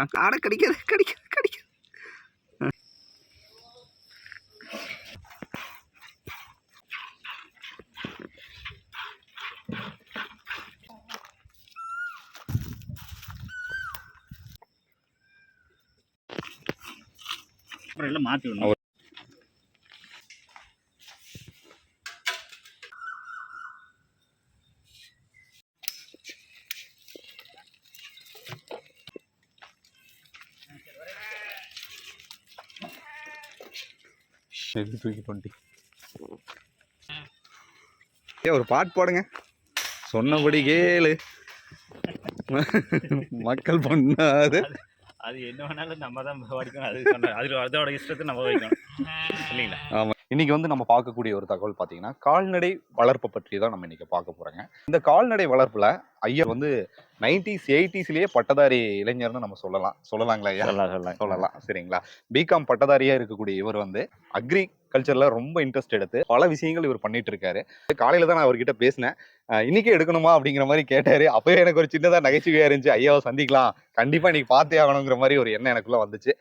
தான் காடை கடிக்காது கடிக்காது கடிக்காது. அப்புறம் எல்லாம் மாற்றி விடணும். எது தூக்கிட்டு வந்துட்டி. ஏ ஒரு பாட்டு போடுங்க. சொன்னபடி கேளு. மக்கள் பண்ணாது. அது என்ன வேணாலும் நம்ம தான் வடிக்கணும். அது அது அதோட இஷ்டத்தை நம்ம வைக்கணும் இல்லைங்களா? ஆமாம் இன்னைக்கு வந்து நம்ம பார்க்கக்கூடிய ஒரு தகவல் பார்த்தீங்கன்னா கால்நடை வளர்ப்பை பற்றி தான் நம்ம இன்னைக்கு பார்க்க போறோங்க. இந்த கால்நடை வளர்ப்புல ஐயா வந்து நைன்டிஸ் எயிட்டிஸ்லயே பட்டதாரி இளைஞர்னு நம்ம சொல்லலாம். சொல்லலாங்களா ஐயா? சொல்லலாம் சொல்லலாம். சரிங்களா? பிகாம் பட்டதாரியா இருக்கக்கூடிய இவர் வந்து அக்ரிகல்ச்சர்ல ரொம்ப இன்ட்ரெஸ்ட் எடுத்து பல விஷயங்கள் இவர் பண்ணிட்டு இருக்காரு காலையில தான் நான் அவர்கிட்ட பேசினேன். இன்னைக்கே எடுக்கணுமா அப்படிங்கிற மாதிரி கேட்டாரு. அப்பவே எனக்கு ஒரு சின்னதா நகைச்சுவையா இருந்துச்சு. ஐயாவை சந்திக்கலாம். கண்டிப்பா இன்னைக்கு பார்த்தே ஆகணுங்கிற மாதிரி ஒரு எண்ணம் எனக்குள்ள வந்துச்சு.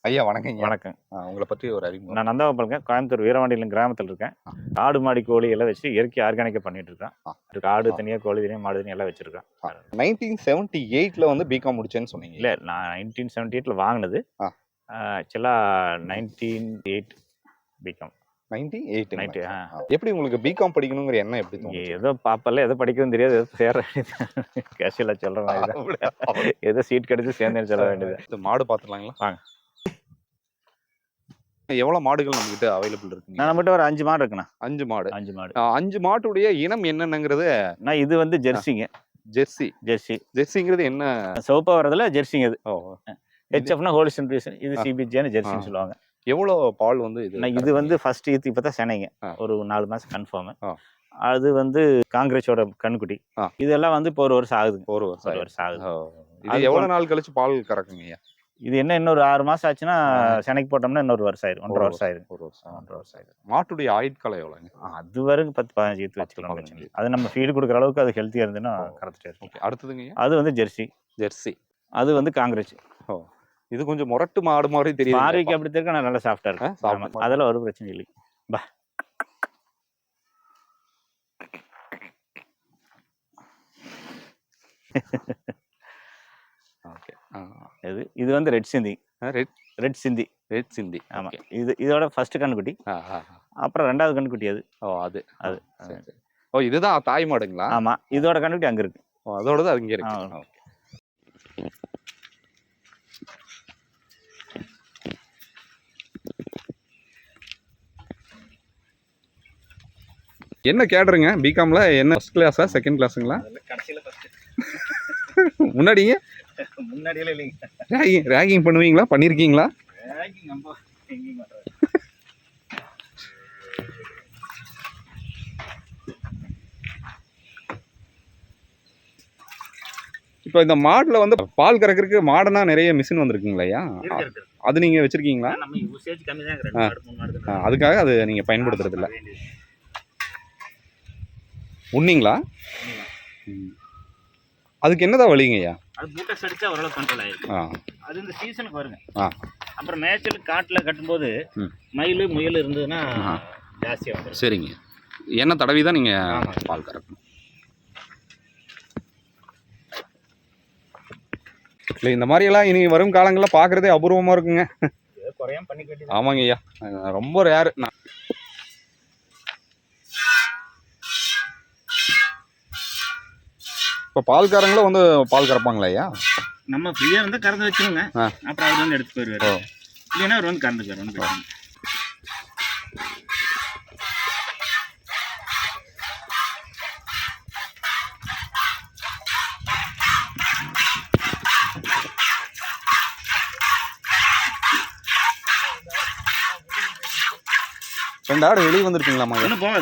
ஐயா வணக்கம். அஹ் உங்களை பத்தி ஒரு அறிமுகம். நான் நந்தாவப்பலுங்க கோயம்புத்தூர் வீரவாண்டியிலும் கிராமத்தில் இருக்கேன். ஆடு மாடி கோழி எல்லாம் வச்சு இயற்கை ஆர்கானிக்காக பண்ணிட்டு இருக்கேன் ஆடு தனியாக கோழி தனியாக மாடு தனியாக எல்லாம் வச்சிருக்கேன். நைன்டீன் செவன்டி எயிட்ல வந்து பிகாம் முடிச்சேன்னு சொன்னீங்க. இல்லை நான் நைன்டீன் செவன்டி எயிட்டில் வாங்கினது. ஆக்சுவலாக nineteen eight BCom ninety eight ninety எப்படி உங்களுக்கு பிகாம் படிக்கணுங்கிற எண்ணம் எப்படி? ஏதோ பாப்பல எதோ படிக்கவும் தெரியாது ஏதோ சேர கேஷுவலாக சொல்கிற மாதிரி? ஏதோ சீட் கிடைச்சு சேர்ந்தேன்னு சொல்ல வேண்டியது? இந்த மாடு பாத்துலாங்களா வாங்க. எவ்வளவு மாடுகள் நம்ம கிட்ட அவைலபிள் இருக்குங்க? நான் நம்மகிட்ட ஒரு அஞ்சு மாடு இருக்குண்ணா. அஞ்சு மாடு. அஞ்சு மாடு. அஞ்சு மாட்டுடைய இனம் என்னென்னங்கிறது? நான் இது வந்து ஜெர்சிங்க. ஜெர்சி. ஜெர்சி. ஜெர்சிங்கிறது என்ன? சிவப்பா வரதுல ஜெர்சிங்க அது ஓ, ஹெச்எஃப்னா ஹோலிஸ்டன் இது. சிபிஜின்னு ஜெர்சின்னு. சொல்லுவாங்க. எவ்வளவு பால் வந்து இது இது வந்து ஃபர்ஸ்ட் ஈத்து இப்போ தான் சென்னைங்க. ஒரு நாலு மாதம் கன்ஃபார்ம். அது வந்து காங்கிரஸோட கண்குட்டி. இதெல்லாம் வந்து இப்போ ஒரு வருஷம் ஆகுதுங்க ஒரு ஒரு வருஷம் வருஷம் ஆகுது. ஓ. இது அது எவ்வளவு நாள் கழிச்சு பால் கறக்குங்க இது என்ன இன்னொரு ஆறு மாசம் ஆச்சுன்னா. சென்னைக்கு போட்டோம்னா இன்னொரு வருஷம் ஆயிரும். ஒன்றரை வருஷம் ஆயிரும். ஒரு வருஷம். ஒன்றரை வருஷம் ஆயிரும். மாட்டுடைய ஆயுட்காலம் எவ்வளவுங்க ஆ, அது வரைக்கும் பத்து பதினஞ்சு ஈத்து வச்சுக்கலாம். அது நம்ம ஃபீடு கொடுக்குற அளவுக்கு அது ஹெல்த்தியாக இருந்துன்னா ஓ. கரெக்டாக இருக்கும் அடுத்ததுங்க அது வந்து ஜெர்சி. ஜெர்சி. அது வந்து காங்கிரஸ். இது கொஞ்சம் முரட்டு மாடு மாதிரி தெரியுது பார்வைக்கு அப்படி தெரியும் ஆனால் நல்லா ஆமா. ஆ. அதெல்லாம் ஒரு பிரச்சனை இல்லை பா. ஓகே. இது இது வந்து ரெட் சிந்தி. ரெட் ரெட் சிந்தி. ரெட் சிந்தி. ஆமா. Okay. இது இதோட ஃபர்ஸ்ட் கண்ணுக்குட்டி. அப்புறம் ரெண்டாவது கண்ணுக்குட்டி அது. ஓ அது. அது. ஓ இதுதான் தாய் மாடுங்களா? ஆமா. இதோட கண்ணுக்குட்டி அங்க இருக்கு. ஓ, அதோடது அது இங்க இருக்கு. ஓகே. என்ன கேடுறீங்க பிகாம்ல என்ன ஃபர்ஸ்ட் கிளாஸா செகண்ட் கிளாஸுங்களா கடைசியில ஃபர்ஸ்ட் முன்னாடிங்க? இல்லைங்க. ரேகிங் ரேகிங் பண்ணுவீங்களா? பண்ணியிருக்கீங்களா நம்ம எங்கேயும் மாட்டாது இப்போ இந்த மாடுல வந்து பால் கறக்கிறதுக்கு மாடுனா நிறைய மிஷின் வந்திருக்குங்களா ஐயா? இருக்கு இருக்கு அது நீங்க வச்சிருக்கீங்களா? நம்ம அதுக்காக அது நீங்க பயன்படுத்துறது இல்ல வேண்டியது. உண்ணிங்களா. அதுக்கு என்னதான் வழிங்க ஐயா அது பூட்டஸ் அடிச்சா ஓரளவு கண்ட்ரோல் ஆயிடும் அது இந்த சீசனுக்கு வருங்க. அப்புறம் மேய்ச்சல் காட்டுல கட்டும்போது. மயில் முயல் இருந்ததுன்னா ஆஹா. ஜாஸ்தியா வந்துடும் சரிங்க. எண்ணெய் தடவி தான் நீங்க ஆமா. பால் கறக்கணும். இல்லை இந்த மாதிரியெல்லாம் இனி வரும் காலங்களில் பார்க்குறதே அபூர்வமாக இருக்குங்க. ஆமாங்க ஐயா ரொம்ப ரேரு இப்போ பால்காரங்களும் வந்து பால் கறப்பாங்களா ஐயா? நம்ம ஃப்ரீயா இருந்தா கறந்து வச்சிருங்க. அப்புறம் அவர் வந்து எடுத்து ஓ. போயிருவாரு இல்லைன்னா அவர் வந்து கறந்து போயிருவாரு ரெண்டு ஆடு வெளியே வந்துருக்குங்களாமா ஐயா? ஒன்றும் போக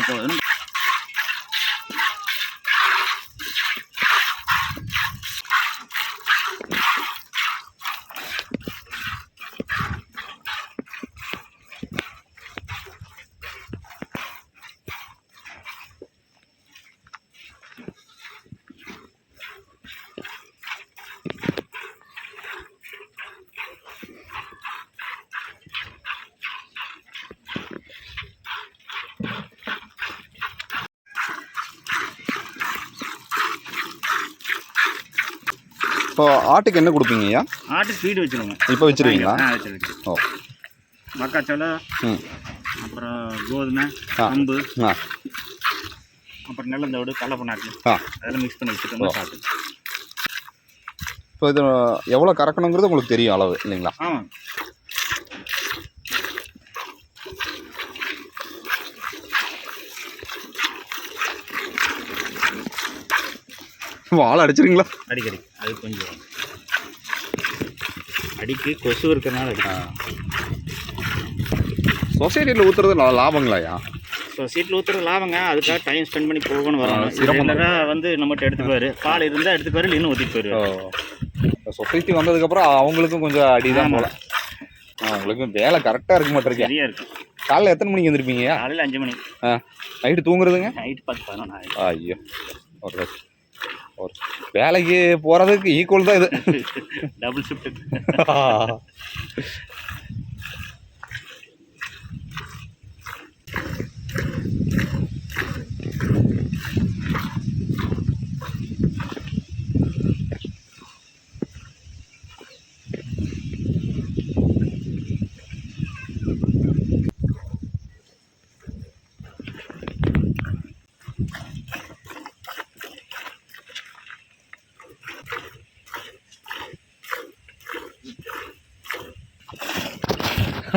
இப்போ ஆட்டுக்கு என்ன கொடுப்பீங்க ஐயா? ஆட்டு ஃபீடு வச்சுருவோங்க. இப்போ வச்சிருக்கீங்களா ஆ ஓ. மக்காச்சோளம் ம். அப்புறம் கோதுமை. கம்பு ஆ. அப்புறம் நிலந்தோடு கடலை பண்ணாக்கு ஆ. அதெல்லாம் மிக்ஸ் பண்ணி வச்சுட்டோம்னா சாப்பிட்டு இப்போ இது எவ்வளோ கறக்கணுங்கிறது உங்களுக்கு தெரியும் அளவு இல்லைங்களா? ஆமாம் வாழை அடிச்சிருங்களா? அடிக்கடி. அது கொஞ்சம் அடிக்கு கொசு இருக்கிறனால அடிக்கும் சொசைட்டியில் ஊற்றுறது லாபங்களாயா? ஸோ சீட்டில் ஊற்றுறது லாபங்க. அதுக்காக டைம் ஸ்பெண்ட் பண்ணி போகணும் வரோம். ரெகுலராக வந்து நம்மகிட்ட எடுத்துக்குவாரு பால் இருந்தால் எடுத்துக்குவாரு இன்னும் ஊற்றிட்டு போயிடுவாரு சொசைட்டி வந்ததுக்கப்புறம் அவங்களுக்கும் கொஞ்சம் அடிதான் போல. ஆ, உங்களுக்கு வேலை கரெக்டாக இருக்க. மாட்டிருக்கேன் சரியா இருக்கும் காலைல எத்தனை மணிக்கு எழுந்திருப்பீங்க காலையில் அஞ்சு மணி. நைட்டு தூங்குறதுங்க? நைட் பத்து பதினொன்று ஐயோ ஒரு ஒரு வேலைக்கு போகிறதுக்கு ஈக்குவல் தான் இது. டபுள் ஷிஃப்ட்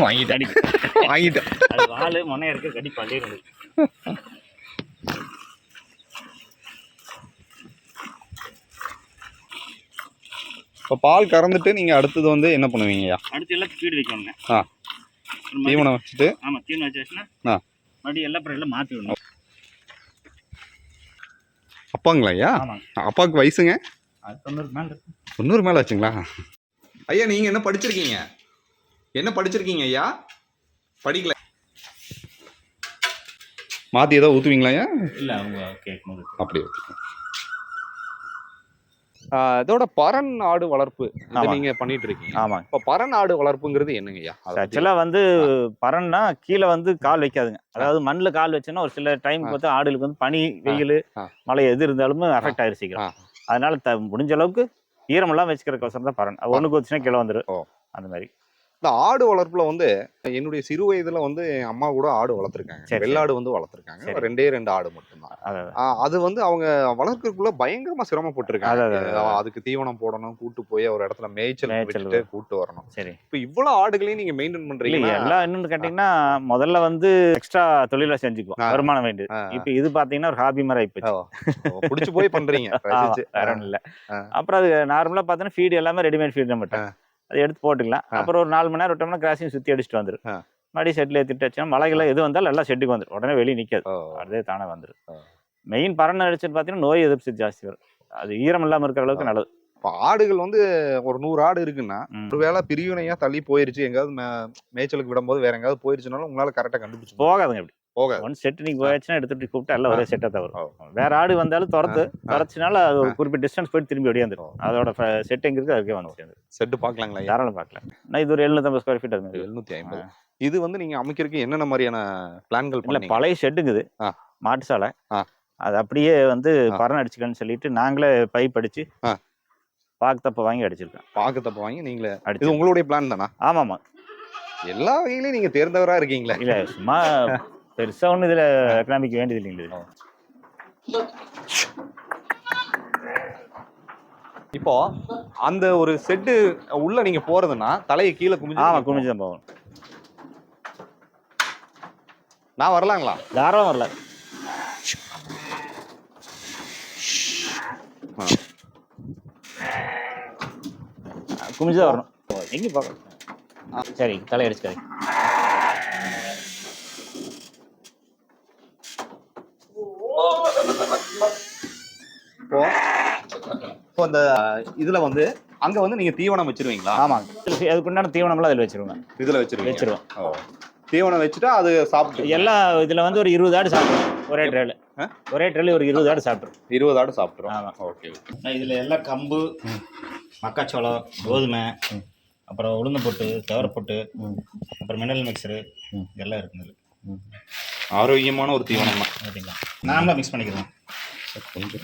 வாங்கிட்டேன். வாங்கிட்டேன். அது வால் முனைய இருக்க கடி இப்போ பால் கறந்துட்டு நீங்கள் அடுத்தது வந்து என்ன பண்ணுவீங்கய்யா? அடுத்து எல்லாம் ஃபீடு வைக்கணுங்க. ஆ. தீவனம் வச்சுட்டு? ஆமாம் தீவனம் வச்சாச்சுன்னா ஆ. மறுபடியும் எல்லாம் அப்புறம் எல்லாம் மாற்றி விடணும். அப்பாங்களா ஐயா அப்பாவுக்கு வயசுங்க? தொண்ணூறு மேலே இருக்கு. தொண்ணூறு மேலே ஆச்சுங்களா? ஐயா நீங்கள் என்ன படிச்சிருக்கீங்க? என்ன படிச்சிருக்கீங்க ஐயா? படிக்கல. மாற்றி ஏதோ ஊற்றுவீங்களா ஐயா? இல்லை அவங்க கேட்கும்போது அப்படி இதோட பரன் ஆடு வளர்ப்பு இது ஆமா. நீங்க பண்ணிட்டு இருக்கீங்க ஆமாங்க. இப்போ பரன் ஆடு வளர்ப்புங்கிறது என்னங்க ஐயா? அதை பத்தி- ஆக்சுவலாக வந்து பறன்னா கீழே வந்து கால் வைக்காதுங்க. அதாவது மண்ணில் கால் வச்சுன்னா ஒரு சில டைம். பார்த்து ஆடுகளுக்கு வந்து பனி வெயில். மழை எது இருந்தாலும் அஃபெக்ட் ஆயிரு சீக்கிரம். அதனால த முடிஞ்ச அளவுக்கு ஈரமெல்லாம் வச்சுக்கிறக்கோசரம் தான் பறன் ஒன்றுக்கு வச்சுன்னா கீழே வந்துடும். அந்த மாதிரி. இந்த ஆடு வளர்ப்புல வந்து என்னுடைய சிறு வயதுல வந்து என் அம்மா கூட ஆடு வளர்த்துருக்காங்க. வெள்ளாடு வந்து வளர்த்துருக்காங்க. ரெண்டே ரெண்டு ஆடு மட்டும்தான். அது வந்து அவங்க வளர்க்கறதுக்குள்ள பயங்கரமா சிரமப்பட்டிருக்காங்க. அதுக்கு தீவனம் போடணும் கூட்டு போய் ஒரு இடத்துல மேய்ச்சல் விட்டுட்டு கூட்டு வரணும். சரி. இப்போ இவ்வளவு ஆடுகளையும் நீங்க மெயின்டைன் பண்றீங்க எல்லாம் என்னன்னு கேட்டிங்கன்னா முதல்ல வந்து எக்ஸ்ட்ரா தொழிலாக செஞ்சுக்குவோம். வருமானம் வேண்டியது. இப்போ இது பார்த்தீங்கன்னா ஒரு ஹாபி மாதிரி ஆயிப்போச்சு. புடிச்சு போய் பண்றீங்க. இல்லை. அப்புறம் அது நார்மலாக பார்த்தோன்னா ஃபீடு எல்லாமே ரெடிமேட் ஃபீடு மட்டும். அதை எடுத்து போட்டுக்கலாம். அப்புறம் ஒரு நாலு மணி நேரம் விட்டோம்னா கிராசிங் சுற்றி அடிச்சுட்டு வந்துடும். மறுபடியும் செட்டில் ஏற்றிட்டு வச்சோம்னா மழைகள் எது வந்தாலும் எல்லாம் ஷெட்டுக்கு வந்துடும் உடனே வெளியே நிற்காது அதே தானே வந்துடும். மெயின் பறனை அடிச்சுட்டு பார்த்தீங்கன்னா நோய் எதிர்ப்பு ஜாஸ்தி வரும். அது ஈரம் இல்லாமல் இருக்கிற அளவுக்கு நல்லது. இப்போ ஆடுகள் வந்து ஒரு நூறு ஆடு இருக்குன்னா ம். ஒருவேளை பிரிவினையா தள்ளி போயிருச்சு எங்காவது மேய்ச்சலுக்கு விடும்போது வேற எங்காவது போயிருச்சுனாலும் உங்களால கரெக்டா கண்டுபிடிச்சு போகாதுங்க இப்படி போகாது ஒன் செட் நீங்கள் போயாச்சுன்னா எடுத்துட்டு கூப்பிட்டா எல்லாம் ஒரே செட்டாக. வரும். வேற ஆடு வந்தாலும் துரத்து துரச்சினால அது ஒரு. குறிப்பிட்ட டிஸ்டன்ஸ் போயிட்டு திரும்பி ஒடியாந்துரும் அதோட செட் எங்க இருக்கு அதுக்கே வந்து செட்டு பாக்கலாங்களா ஐயா? தாராளம் பார்க்கலாம். நான் இது ஒரு எழுநூத்தம்பது ஸ்கொயர் ஃபீட் அது. எழுநூத்தி ஐம்பது. இது வந்து நீங்க அமைக்கிறதுக்கு என்னென்ன மாதிரியான பிளான்கள் இல்ல பழைய ஷெட்டுங்குது. மாட்டு சாலை. அது அப்படியே வந்து. பறன் அடிச்சுக்கன்னு சொல்லிட்டு நாங்களே பைப் அடிச்சு ஆ. பாக்கு தப்ப வாங்கி அடிச்சிருக்கோம். பாக்கு தப்ப வாங்கி நீங்களே. அடிச்சு உங்களுடைய பிளான் தானா? ஆமாமா. எல்லா வகையிலயும் நீங்க தேர்ந்தவரா இருக்கீங்களே. இல்ல சும்மா பெருசா ஒண்ணு இதுல எக்கனாமிக் வேண்டியது இல்லைங்களா இப்போ அந்த ஒரு செட்டு உள்ள நீங்க போறதுன்னா தலையை கீழே குமிஞ்சு ஆமா குமிஞ்சு தான் போகணும். நான் வரலாங்களா? தாராளம் வரல. குமிஞ்சு தான் வரணும். எங்க பார்க்கலாம் சரி தலை அடிச்சுக்காது அந்த இதுல வந்து அங்க வந்து நீங்க தீவனம் வச்சிருவீங்களா? ஆமாங்க. அதுக்குண்டான தீவனம்லாம் அதில் வச்சிருவேன் இதுல வச்சிருவீங்க? வச்சிருவோம். ஓ. தீவனம் வச்சுட்டா அது சாப்பிட்டு எல்லாம் இதுல வந்து ஒரு இருபது ஆடு சாப்பிடும் ஒரே ட்ரேல ஆ? ஒரே ட்ரேல ஒரு இருபது ஆடு சாப்பிட்ரும் இருபது ஆடு சாப்பிட்டுரும் ஆமா. ஓகே இதில் எல்லாம் கம்பு மக்காச்சோளம் கோதுமை அப்புறம் உளுந்து பொட்டு துவரப்பொட்டு அப்புறம் மினரல் மிக்சரு இதெல்லாம் இருக்குது ஆரோக்கியமான ஒரு தீவனம் தான் ஓகேங்களா நாமளாக மிக்ஸ் பண்ணிக்கிறோம் கொஞ்சம்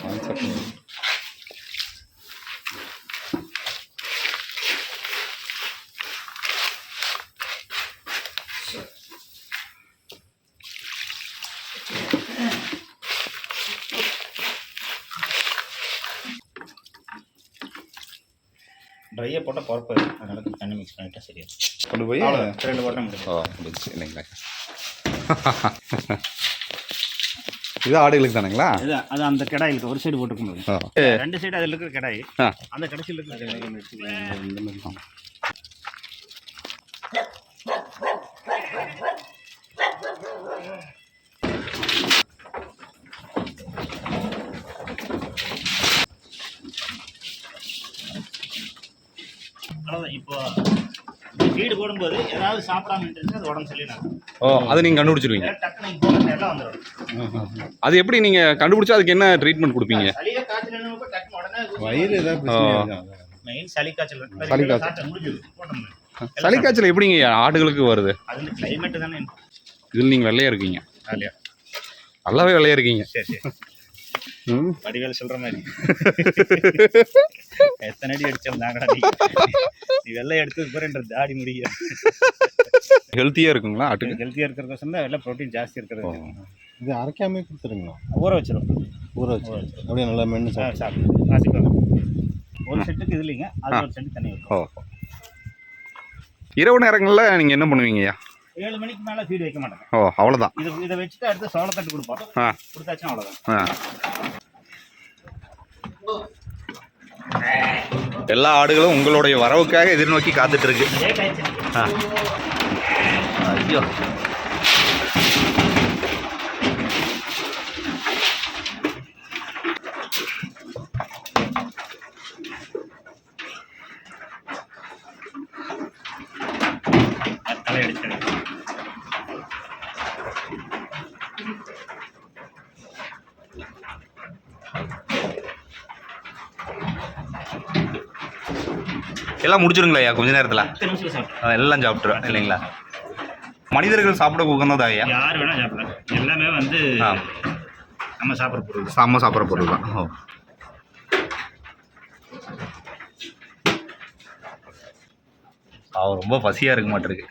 ட்ரையாக போட்டால் பருப்பு அதனால கொஞ்சம் தண்ணி மிக்ஸ் பண்ணிட்டா சரியா கொண்டு போய்? ரெண்டு முடியும் ஓ முடிஞ்சுச்சு. இல்லைங்களா? இது ஆடுகளுக்கு தானுங்களா? இது அது அந்த கடாய் இருக்கு ஒரு சைடு போட்டுக்கணும். ஓ. ரெண்டு சைடு அதில் இருக்கிற கடாய். அந்த கடைசியில் இருக்கிற கடாய் ஒன்று எடுத்துக்கலாம் இந்த மாதிரி தான். அவ்வளோதான் இப்போ வீடு போடும்போது ஏதாவது சாப்பிடாம இருந்துச்சு அது உடம்பு சொல்லினாங்க ஓ அதை நீங்கள் கண்டுபிடிச்சிருவீங்க. எல்லாம் வந்துடும் அது எப்படி நீங்கள் கண்டுபிடிச்சா அதுக்கு என்ன ட்ரீட்மெண்ட் கொடுப்பீங்க? சளியே காய்ச்சல் உடனே வயிறு ஏதாவது மெயின் சளி காய்ச்சல் சளி காய்ச்சல். முடிஞ்சுது. சளி காய்ச்சல் எப்படிங்க ஆடுகளுக்கு வருது? அது வந்து கிளைமேட் தானே. இதில் நீங்கள் வெள்ளையா இருக்கீங்க. நல்லாவே வெள்ளையா இருக்கீங்க. சரி சரி. வடிவேல் சொல்ற மாதிரி. எத்தனை அடி அடிச்சாலும் நாங்கடா நீ. வெள்ளை எடுத்தது பிறன்ற தாடி முடிய. ஹெல்த்தியாக இருக்குங்களா ஆட்டுக்கு? ஹெல்த்தியா இருக்கிறதுக்கோசம் தான் எல்லாம் ப்ரோட்டீன் ஜாஸ்தி இருக்கிறது. இது அரைக்காமே கொடுத்துருங்களா? ஊற வச்சிரும். ஊற வச்சு அப்படியே நல்லா மென்று ஆ, சாப்பிடு. வாசிப்பாங்க ஒரு செட்டுக்கு இது இல்லைங்க. அது ஒரு செட்டு தண்ணி ஓ. வைக்கும் இரவு நேரங்களில் நீங்கள் என்ன பண்ணுவீங்கய்யா? ஏழு மணிக்கு மேலே ஃபீடு வைக்க மாட்டாங்க. ஓ அவ்வளோதான் இது இதை வச்சுட்டு அடுத்து சோளத்தட்டு கொடுப்போம். ஆ. கொடுத்தாச்சும் அவ்வளோதான் ஆ எல்லா ஆடுகளும் உங்களுடைய வரவுக்காக எதிர்நோக்கி காத்துட்டு இருக்கு. லேட் ஆயிடுச்சு ஆ. ஐயோ. எல்லாம் முடிச்சிருங்களா ஐயா? கொஞ்ச நேரத்தில். எல்லாம் சாப்பிட்ருவேன் இல்லைங்களா? மனிதர்கள் சாப்பிட உகந்ததா ஐயா? யார் வேணா சாப்பிடலாம். எல்லாமே வந்து ஆ. நம்ம சாப்பிட்ற பொருள். செம்ம சாப்பிட்ற பொருள் தான். ஓ. அவர் ரொம்ப பசியாக இருக்க மாட்டிருக்கு.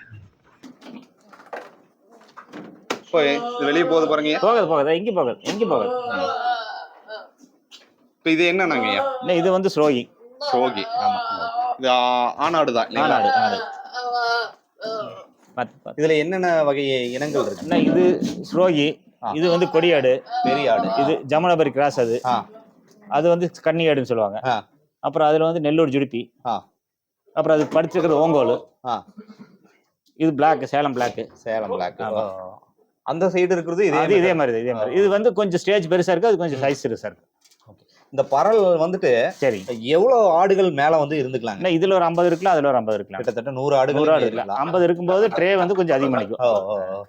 வெளியே போகுது பாருங்க போகுது போகுது. எங்கே போகுது எங்கே போகுது. இப்போ இது என்னன்னாங்க ஐயா? இது வந்து ஸ்ரோகி. சோகி ஆமா. இது ஆ- ஆணாடு தான்? ஆனாடு ஆனாடு இதுல என்னென்ன வகை இனங்கள் இருக்கு? இது ஸ்ரோகி இது வந்து கொடியாடு பெரிய ஆடு இது ஜமுனாபரி கிராஸ் அது. ஆ. அது வந்து கன்னியாடுன்னு சொல்லுவாங்க. அப்புறம் அதில் வந்து நெல்லூர் ஜுடிப்பி. ஆ. அப்புறம் அது படிச்சிருக்கிறது ஓங்கோல். ஆ. இது black Salem black Salem black. அந்த சைடு இருக்கிறது இதே இதே மாதிரி. தான், இதே மாதிரி. இது வந்து கொஞ்சம் ஸ்டேஜ் பெருசா இருக்கு அது கொஞ்சம் சைஸ் பெருசா இருக்கு. இந்த பரல் வந்துட்டு சரி. எவ்வளவு ஆடுகள் மேல வந்து இருந்துக்கலாங்க? அண்ணா, இதுல ஒரு ஐம்பது இருக்கலாம் அதுல ஒரு ஐம்பது இருக்கலாம். கிட்டத்தட்ட நூறு ஆடுகள் நூறு ஆடு இருக்கலாம். ஐம்பது இருக்கும்போது ட்ரே வந்து கொஞ்சம் அதிகமாக ஓ, நிற்கும். ஓ, ஓ.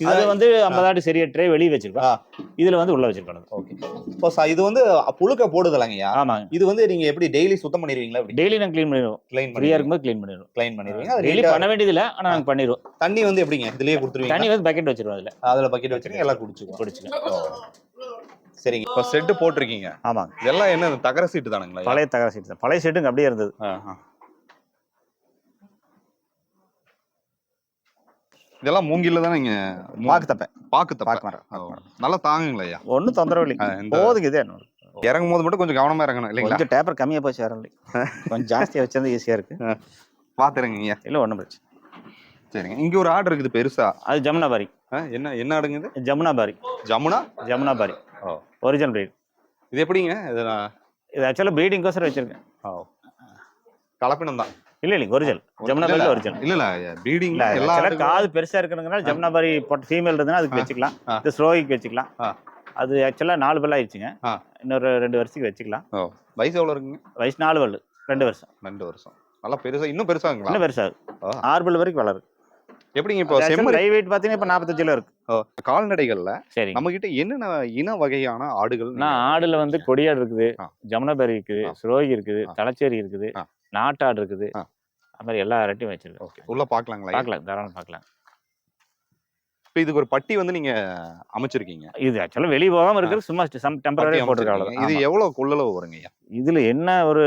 அது இது வந்து ஐம்பது ஆடு சரியா ட்ரே வெளியே வச்சிருக்கோம். இதுல வந்து உள்ள வச்சிருக்கணும். ஓகே. இப்போ இது வந்து புழுக்க போடுதலங்கய்யா? ஆமாங்க. இது வந்து நீங்க எப்படி டெய்லி சுத்தம் பண்ணிடுவீங்களா டெய்லி நாங்கள் க்ளீன் பண்ணிடுவோம். க்ளைன் ஃப்ரீயா இருக்கும்போது க்ளீன் பண்ணிடுவோம். க்ளைன் பண்ணிடுவீங்க. அது டெய்லி பண்ண வேண்டியது இல்லை ஆனால் நாங்கள் பண்ணிடுவோம். தண்ணி வந்து எப்படிங்க? இதுலயே கொடுத்துருவீங்க தண்ணி வந்து பக்கெட் வச்சிருவோம் அதுல. அதுல பக்கெட் வச்சுருங்க எல்லாம் குடிச்சுக்கோ குடிச்சுக்கலாம். சரிங்க. இப்போ செட்டு போட்டிருக்கீங்க. ஆமாங்க. இதெல்லாம் என்ன தகர சீட்டு தானுங்களா? பழைய தகர சீட் தான். பழைய சீட்டுங்க அப்படியே இருந்தது. இதெல்லாம் மூங்கில்ல தானே நீங்க பாக்கு தப்பேன் பாக்கு பாக்கு தப்ப. மரம், பாக்கு மரம். நல்லா தாங்குங்களா ஐயா. ஒன்றும் தொந்தரவு இல்லை போதுக்கு இதே இன்னொரு. இறங்கும் போது மட்டும் கொஞ்சம் கவனமா இறங்கணும் இல்லைங்களா? கொஞ்சம் டேப்பர் கம்மியாக போச்சு வரல கொஞ்சம் ஜாஸ்தியாக வச்சிருந்தா ஈஸியாக இருக்கு. பாத்துருங்க ஐயா. இல்லை ஒன்றும் பிரச்சனை சரிங்க. இங்க ஒரு ஆடு இருக்குது பெருசா. அது ஜமுனாபாரி. என்ன என்ன ஆடுங்க இது? ஜமுனாபாரி. ஜமுனா? ஜமுனாபாரி. ஓ. Original breed. இது எப்படிங்க? இது நான் இது ஆக்சுவலாக ப்ரீடிங்கோசரம் வச்சிருக்கேன். ஓ. கலப்பினம் தான். இல்லை இல்லை ஒரிஜினல் ஜமுனாபாரி ஒரிஜினல் இல்ல இல்ல. ப்ரீடிங் இல்ல காது பெருசா இருக்கிறதுனால ஜமுனாபாரி பொட்டு ஃபீமேல் இருந்ததுன்னா அதுக்கு. வச்சுக்கலாம். இது ஸ்ரோயிக்கு வச்சுக்கலாம். அது ஆக்சுவலாக நாலு பல்லு ஆயிடுச்சுங்க. இன்னொரு ரெண்டு வருஷத்துக்கு வச்சுக்கலாம். வயசு எவ்வளவு இருக்குங்க? வயசு நாலு பல்லு ரெண்டு வருஷம். ரெண்டு வருஷம். நல்லா பெருசா இன்னும் பெருசாங்களா இன்னும் பெருசாகும் ஆ. ஆறு பல்லு வரைக்கும் வளரும். எப்படிங்க இப்போ செம்மறி லைவ் வெயிட் பார்த்தீங்கன்னா இப்போ நாற்பத்தஞ்சு கிலோ இருக்கு ஓ, கால்நடைகள்ல சரி நம்ம கிட்ட என்னென்ன இன வகையான ஆடுகள் நான் ஆடுல வந்து கொடியாடு இருக்குது. ஜமுனாபாரி இருக்குது. சுரோகி இருக்குது. தலைச்சேரி இருக்குது. நாட்டாடு இருக்குது. அது மாதிரி எல்லா வெரைட்டியும் வச்சிருக்கேன் ஓகே உள்ள பாக்கலாங்களா பார்க்கலாம் தாராளம் பார்க்கலாம் இப்போ இதுக்கு ஒரு பட்டி வந்து நீங்க அமைச்சிருக்கீங்க இது ஆக்சுவலாக வெளியே போகாம இருக்கிறது சும்மா சம் டெம்பரரி போட்டிருக்க அமைச்சிருக்கீங்க. இது எவ்வளவு கொள்ளளவு வருங்க இதுல என்ன ஒரு.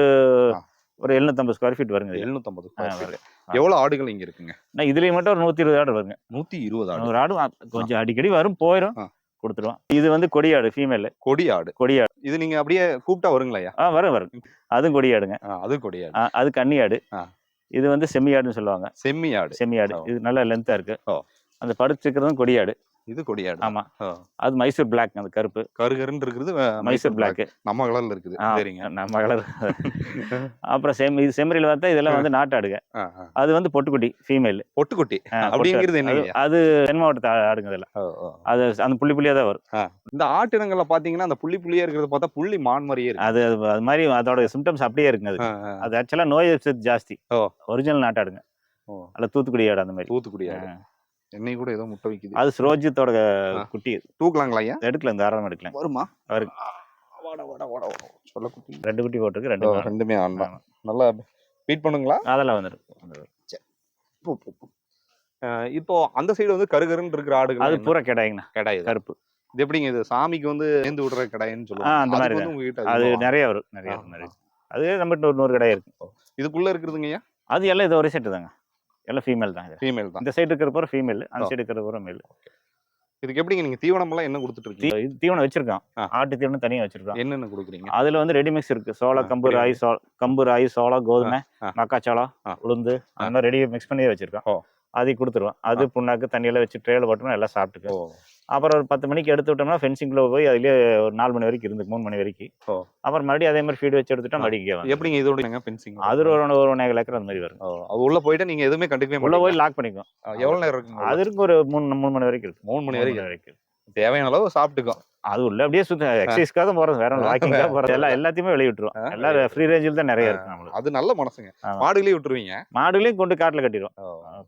ஒரு எழுநூத்தம்பது ஸ்கொயர் ஃபீட் வருங்க. எழுநூத்தம்பது ஆ, வரும். எவ்வளவு ஆடுகள் இங்க இருக்குங்க? நான் இதுலயே மட்டும் ஒரு நூத்தி இருபது ஆடு வருங்க. நூத்தி இருபது ஆடு. நூறு ஆடு கொஞ்சம் அடிக்கடி வரும் போயிடும். கொடுத்துருவோம். இது வந்து கொடியாடு ஃபீமேல் கொடி ஆடு. கொடியாடு இது நீங்க அப்படியே கூப்பிட்டா வருங்களையா ஆ வரும் வரும். அதுவும் கொடியாடுங்க அது கொடியாடு அது கன்னியாடு. இது வந்து செம்மியாடுன்னு சொல்லுவாங்க. செம்மி ஆடு. செம்மியாடு ஓ. இது நல்ல லென்த்தா இருக்கு. அந்த படுத்துக்கிறதும் கொடியாடு இது கொடியாடு ஆமா. அது மைசூர் பிளாக் அந்த கருப்பு. கருகருன்னு இருக்குது அஹ், மைசூர் பிளாக் நம்ம கலர்ல இருக்குது. சரிங்க. நம்ம கலர். அப்புறம் செம் இது செம்மறியில் பார்த்தா இதெல்லாம் வந்து நாட்டாடுங்க. அது வந்து பொட்டுக்குட்டி ஃபீமேல் பொட்டுக்குட்டி. அப்படிங்கிறது என்னங்க? அது தென் மாவட்டத்து ஆடுங்க இதெல்லாம். அது அந்த புள்ளி புள்ளியா தான் வரும். இந்த ஆட்டினங்கள்ல பாத்தீங்கன்னா அந்த புள்ளி புள்ளியா இருக்கிறத பார்த்தா புள்ளி மான் மாதிரியே இருக்கு. அது அது மாதிரி அதோட சிம்டம்ஸ் அப்படியே இருக்குங்க அது. அது ஆக்சுவலா நோய் ஜாஸ்தி. ஒரிஜினல் நாட்டாடுங்க. அல்ல தூத்துக்குடி ஆடு அந்த மாதிரி. தூத்துக்குடி ஆடு. என்னை கூட ஏதோ முட்டை வைக்குது. அது சுரோஜித்தோட. குட்டி. தூக்கலாங்களா ஐயா? எடுக்கலாம் தாராளமா எடுக்கலாம் வருமா? வரும். சொல்ல குட்டி. ரெண்டு குட்டி போட்டிருக்கு ரெண்டு. ரெண்டுமே தான். நல்லா பீட் பண்ணுங்களா? அதெல்லாம் வந்துடும் இப்போ அந்த சைடு வந்து கருகருன்னு இருக்கிற ஆடுகள் அது? பூரா கிடாய்ங்கண்ணா. கிடாய் தான். கருப்பு. இது எப்படிங்க இது? சாமிக்கு வந்து சேர்ந்து விடுற கடாயின்னு ஆ, சொல்லுவாங்க. அந்த மாதிரி உங்ககிட்ட அது. நிறைய வரும் நிறைய வரும், நிறைய. அது நம்மகிட்ட ஒரு நூறு கிடாய் இருக்கு. இதுக்குள்ள இருக்கிறதுங்க ஐயா? அது எல்லாம் இது ஒரே செட்டு தாங்க. எல்லாம் ஃபீமேல் தான் இது. ஃபீமேல் தான். இந்த சைடு இருக்கிற பூரா ஃபீமேல் அந்த. சைடு இருக்கிற பூரா மேல் இதுக்கு எப்படிங்க நீங்க தீவனம் எல்லாம் என்ன கொடுத்துட்டு இருக்கீங்க? தீவனம் வச்சிருக்கோம் ஆ. ஆட்டு தீவனம் தனியா வச்சிருக்கோம் என்னென்ன கொடுக்குறீங்க? அதுல வந்து ரெடிமிக்ஸ் இருக்கு. சோளம் ஆ, கம்பு. ராய் சோளம் கம்பு ராய் சோளம் கோதுமை ஆ. உளுந்து அந்த மாதிரி ரெடி மிக்ஸ் பண்ணி வச்சிருக்கோம் ஓ. அதையும் கொடுத்துருவோம் அது புண்ணாக்கு தண்ணியெல்லாம் வச்சு ட்ரேல போட்டோம்னா எல்லாம் சாப்பிட்டுக்கும். ஓ. அப்புறம் ஒரு பத்து மணிக்கு எடுத்து விட்டோம்னா ஃபென்சிங்ல போய் அதுலயே ஒரு நாலு மணி வரைக்கும் இருந்து மூணு மணி வரைக்கும். ஓ. அப்புறம் மறுபடியும் அதே மாதிரி ஃபீடு வச்சு எடுத்துட்டா. மறுபடியும் எப்படிங்க இதோட பென்சிங் அது ஒரு ஒரு ஒன்றே ஏக்கர் அந்த மாதிரி வரும். அது உள்ள போயிட்டு நீங்க எதுவுமே கண்டுக்கவே உள்ள போய் லாக் பண்ணிக்கும் எவ்வளவு நேரம் இருக்குங்க அது ஒரு மூணு மூணு மணி வரைக்கும் இருக்கு மூணு மணி மூணு வரைக்கும் வரைக்கும் தேவையான அளவு சாப்பிட்டுக்கும். அது உள்ள அப்படியே சுத்த எக்ஸசைஸ்க்காக தான் போறது வேற வாக்கிங்காக போறது எல்லாம் எல்லாத்தையுமே வெளிய விட்டுருவோம். ஆ, எல்லாம் ஃப்ரீ ரேஞ்சில் தான் நிறைய இருக்கு நம்மளுக்கு. அது நல்ல மனசுங்க. ஆமா. மாடுகளே விட்டுருவீங்க. மாடுகளையும் கொண்டு காட்டுல கட்டிடுவோம்.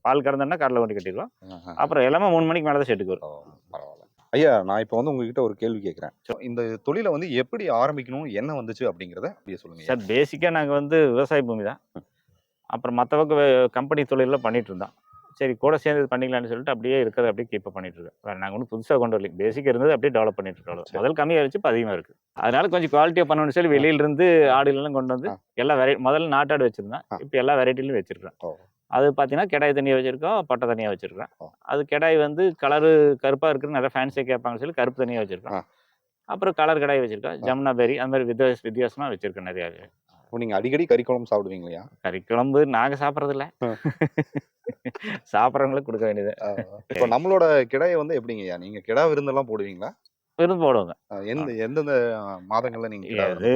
பால் கறந்தோம்னா காட்டில் கொண்டு கட்டிடுவோம். அப்புறம் எல்லாமே மூணு மணிக்கு மேலே தான் ஷெட்டுக்கு வரும் பரவாயில்ல. ஐயா நான் இப்போ வந்து உங்ககிட்ட ஒரு கேள்வி கேட்குறேன் இந்த தொழிலை வந்து எப்படி ஆரம்பிக்கணும் என்ன வந்துச்சு அப்படிங்கிறத அப்படியே சொல்லுங்க. சார் பேசிக்காக நாங்கள் வந்து விவசாய பூமி தான். அப்புறம் மற்றவங்க கம்பெனி தொழிலில் பண்ணிட்டு இருந்தோம். சரி கூட சேர்ந்து இது பண்ணிக்கலாம்னு சொல்லிட்டு அப்படியே இருக்கிறத அப்படியே கீப் பண்ணிட்டு இருக்கோம் வேற நாங்கள் ஒன்றும் புதுசாக கொண்டு வரல பேசிக் இருந்தது அப்படியே டெவலப் பண்ணிட்டு இருக்கோம். முதல் கம்மியாக இருந்துச்சு இப்போ அதிகமாக இருக்கு. அதனால கொஞ்சம் குவாலிட்டியாக பண்ணணும்னு சொல்லி வெளியில இருந்து ஆடுகளெல்லாம் கொண்டு வந்து. எல்லா வெரை முதல்ல நாட்டாடு வச்சிருந்தேன். இப்போ எல்லா வெரைட்டிலையும் வச்சிருக்கேன். அது பார்த்தீங்கன்னா கிடாய் தனியாக வச்சிருக்கோம் பட்டை தனியாக வச்சிருக்கேன். அது கிடாய் வந்து கலரு கருப்பாக இருக்குன்னு நிறைய ஃபேன்சியாக கேட்பாங்கன்னு சொல்லி கருப்பு தனியாக வச்சிருக்கோம். அப்புறம் கலர் கடாய் வச்சிருக்கோம். ஜமுனா பெரி அந்த மாதிரி வித்தியாச வித்தியாசமாக வச்சிருக்கேன் நிறையா இப்போ நீங்க அடிக்கடி கறி குழம்பு சாப்பிடுவீங்க இல்லையா கறி குழம்பு நாங்க சாப்பிட்றது இல்ல ஆ. சாப்பிட்றவங்களுக்கு கொடுக்க வேண்டியது. இப்போ நம்மளோட கிடாயை வந்து எப்படிங்க ஐயா நீங்க கிடா விருந்தெல்லாம் போடுவீங்களா? விருந்து போடுவாங்க. எந்த எந்தெந்த மாதங்கள்ல நீங்க அது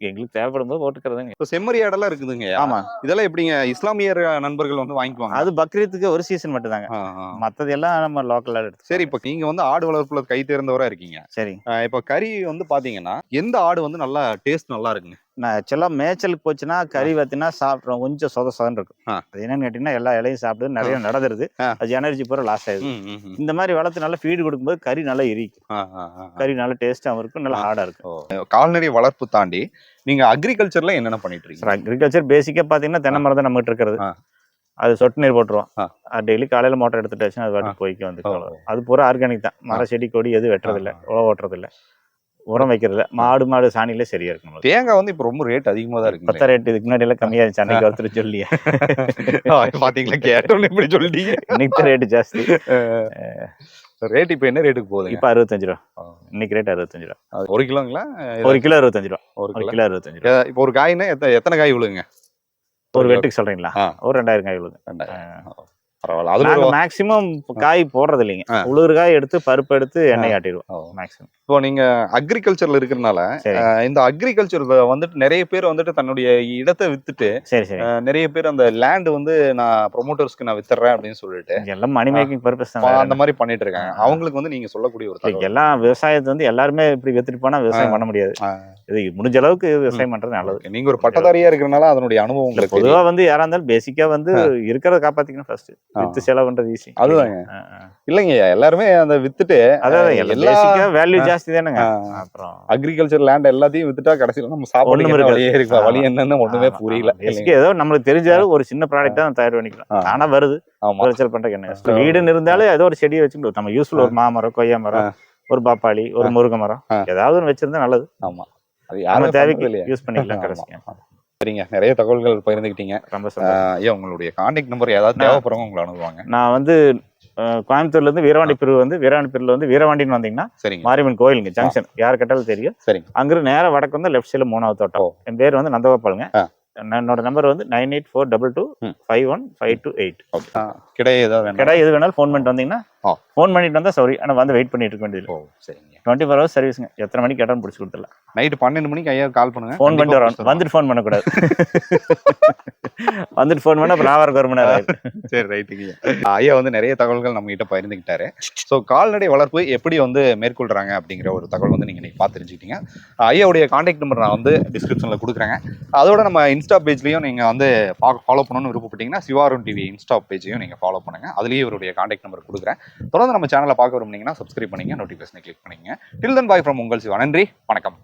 எங்களுக்கு தேவைப்படும் போது போட்டுக்கிறதுங்க. இப்போ செம்மறி ஆடெல்லாம் இருக்குதுங்க. ஆமா. இதெல்லாம் எப்படிங்க? இஸ்லாமியர் நண்பர்கள் வந்து வாங்கிக்குவாங்க? அது பக்ரீத்துக்கு ஒரு சீசன் மட்டும் தாங்க ஆ, ஆ. மத்தது எல்லாம் நம்ம லோக்கல்ல எடுத்து சரி இப்போ நீங்க வந்து ஆடு வளர்ப்புல கை தேர்ந்தவரா இருக்கீங்க. சரி. இப்போ கறி வந்து பாத்தீங்கன்னா எந்த ஆடு வந்து நல்லா டேஸ்ட் நல்லா இருக்குங்க? ஆக்சுவலாக மேய்ச்சலுக்கு போச்சுன்னா கறி பார்த்தீங்கன்னா சாப்பிட்றோம் கொஞ்சம் சொத சொதன்னு இருக்கும். அது என்னன்னு கேட்டிங்கன்னா எல்லா இலையும் சாப்பிடுது நிறைய நடந்துருது. அது எனர்ஜி பூரா லாஸ் ஆயிடுது. இந்த மாதிரி வளர்த்து நல்லா ஃபீடு கொடுக்கும்போது கறி நல்லா எரிக்கும். கறி நல்லா டேஸ்ட்டாகவும் இருக்கும் நல்லா. ஹார்டாக இருக்கும். கால்நடை வளர்ப்பு தாண்டி நீங்க அக்ரிகல்ச்சர்ல என்னென்ன பண்ணிட்டு இருக்கீங்க சார் அக்ரிகல்ச்சர் பேசிக்காக பார்த்தீங்கன்னா தென்னை மரம் தான் நம்மகிட்ட இருக்கிறது. அது சொட்டு நீர் போட்டுருவோம். டெய்லி காலையில் மோட்டர் எடுத்துட்டாச்சுன்னா அது பாட்டு போய்க்கு வந்து. அது பூரா ஆர்கானிக் தான் மர செடி கொடி எதுவும் வெட்டுறதில்ல உழவு ஓட்டுறதில்ல உரம் வைக்கிறதில்ல மாடு மாடு சாணியிலே சரியா இருக்கும். தேங்காய் வந்து இப்போ ரொம்ப ரேட் அதிகமா தான் இருக்கு பத்த ரேட் இதுக்கு முன்னாடி எல்லாம் கம்மியா இருந்துச்சு. அன்னைக்கு ஒருத்தர் சொல்லி பாத்தீங்களா? கேட்டோன்னு இப்படி சொல்லிட்டீங்க. இன்னைக்கு ரேட் ஜாஸ்தி. ரேட் இப்போ என்ன ரேட்டுக்கு போகுதுங்க? இப்போ அறுபத்தஞ்சு ரூபா. இன்னைக்கு ரேட் அறுபத்தஞ்சு ரூபா. ஒரு கிலோங்களா? ஒரு கிலோ அறுபத்தஞ்சு ரூபா. ஒரு கிலோ. அறுபத்தஞ்சு ரூபா. இப்போ ஒரு காய்னா எத்தனை காய் விழுங்க ஒரு வெட்டுக்கு சொல்றீங்களா. ஒரு ரெண்டாயிரம் காய் விழுது ரெண்டாயிரம். பரவாயில்ல. அதுல மேக்சிமம் காய் போடுறது இல்லைங்க. உளுர் காய் எடுத்து பருப்பு எடுத்து எண்ணெய் ஆட்டிடுவோம் ஓ. மேக்சிமம் இப்போ நீங்க அக்ரிகல்ச்சர்ல இருக்கிறனால இந்த அக்ரிகல்ச்சர் வந்துட்டு நிறைய பேர் வந்துட்டு தன்னுடைய இடத்தை வித்துட்டு நிறைய பேர் அந்த லேண்ட் வந்து நான் ப்ரொமோட்டர்ஸ்க்கு நான் வித்துறேன் அப்படின்னு சொல்லிட்டு எல்லாம் மணி மேக்கிங் பர்பஸ் அந்த மாதிரி பண்ணிட்டு இருக்காங்க. அவங்களுக்கு வந்து நீங்க சொல்லக்கூடிய ஒரு. எல்லாம் விவசாயத்தை வந்து எல்லாருமே இப்படி வித்துட்டு போனா விவசாயம் பண்ண முடியாது. இது முடிஞ்ச அளவுக்கு விவசாயம் பண்றது நல்லது. நீங்க ஒரு பட்டதாரியா இருக்கிறனால அதனுடைய அனுபவம் பொதுவா. வந்து யாரா இருந்தாலும் பேசிக்கா வந்து இருக்கிறத காப்பாத்திக்கணும் ஃபர்ஸ்ட். வித்து செலவு பண்றது ஈஸி அதுதாங்க. இல்லைங்க எல்லாருமே அந்த வித்துட்டு அதான் எல்லா வேல்யூ ஜாஸ்தி தானேங்க. அப்புறம் அக்ரிகல்ச்சர் லேண்ட் எல்லாத்தையும் வித்துட்டா கடைசியில நம்ம சாப்பாடு. வழியே இருக்கு. வழி என்னன்னு ஒண்ணுமே புரியல. ஏதோ நம்மளுக்கு தெரிஞ்சாலும் ஒரு சின்ன ப்ராடக்ட் தான் தயார் பண்ணிக்கலாம். ஆனா வருது. விளைச்சல் பண்றதுக்கு என்ன? வீடுன்னு இருந்தாலும் ஏதோ ஒரு செடியை வச்சுக்கணும் நம்ம யூஸ்ஃபுல் ஒரு மாமரம் கொய்யா மரம் ஒரு பாப்பாளி ஒரு முருங்கை மரம். ஏதாவது ஒன்று வச்சிருந்தா நல்லது. ஆமா. அது யாரும் தேவைக்கு யூஸ் பண்ணிக்கலாம் ஆமா. சரிங்க. நிறைய தகவல்கள் பகிர்ந்துக்கிட்டீங்க ரொம்ப ஐயா உங்களுடைய கான்டாக்ட் நம்பர் ஏதாவது தேவைப்படுறவங்க உங்களை அனுப்புவாங்க நான் வந்து அஹ், கோயம்புத்தூர்லேருந்து வீரவாண்டி பிரிவு வந்து வீரவாண்டி பிரிவில் வந்து வீரவாண்டின்னு வந்தீங்கன்னா சரிங்க. மாரியம்மன் கோயிலுங்க ஜங்ஷன் யார் கேட்டாலும் தெரியும். சரிங்க. அங்கிருந்து நேரா வடக்கு வந்து லெஃப்ட் சைடில் மூணாவது தோட்டம். என் பேர் வந்து நந்தகோபாலுங்க. என்னோட நம்பர் வந்து nine eight four double two. Five one five two eight கிடையாது ஏதாவது வேணும்? கடை எது வேணாலும் ஃபோன் பண்ணிட்டு வந்தீங்கன்னா. ஃபோன் பண்ணிட்டு வந்தால் சாரி ஆனால் வந்து வெயிட் பண்ணிட்டு இருக்க வேண்டியது ஓ சரிங்க. டுவெண்ட்டி ஃபோர் ஹவர்ஸ் சர்வீஸுங்க எத்தனை மணிக்கு கேட்டாலும் பிடிச்சி கொடுத்துடலாம்? நைட்டு பன்னெண்டு மணிக்கு ஐயா கால் பண்ணுங்க. ஃபோன் பண்ணிட்டு பிடிச்சிடலாம். வந்துட்டு ஃபோன் பண்ணக்கூடாது. வந்துட்டு ஃபோன் பண்ணால் அப்புறம் நான் வரக்கு ஒரு மணி நேரம். சரி ரைட்டுங்க ஐயா வந்து நிறைய தகவல்கள் நம்ம கிட்ட பகிர்ந்துக்கிட்டாரு ஸோ கால்நடை வளர்ப்பு எப்படி வந்து மேற்கொள்றாங்க அப்படிங்கிற ஒரு தகவல் வந்து நீங்க இன்னைக்கு பார்த்து தெரிஞ்சுக்கிட்டீங்க. ஐயாவுடைய கான்டாக்ட் நம்பர் நான் வந்து டிஸ்கிரிப்ஷன்ல கொடுக்குறேங்க. அதோட நம்ம இன்ஸ்டா பேஜ்லயும் நீங்க வந்து ஃபாலோ பண்ணணும்னு விருப்பப்பட்டீங்கன்னா சிவாருன் டிவி இன்ஸ்டா பேஜையும் நீங்க ஃபாலோ பண்ணுங்க. அதுலயே இவருடைய கான்டாக்ட் நம்பர் கொடுக்குறேன். தொடர்ந்து நம்ம சேனலை பார்க்க விரும்புனீங்கன்னா சப்ஸ்கிரைப் பண்ணிங்க நோட்டிஃபிகேஷனை கிளிக் பண்ணீங்க. டில் தன் பாய் ஃப்ரம் உங்கள் சிவா. நன்றி வணக்கம்.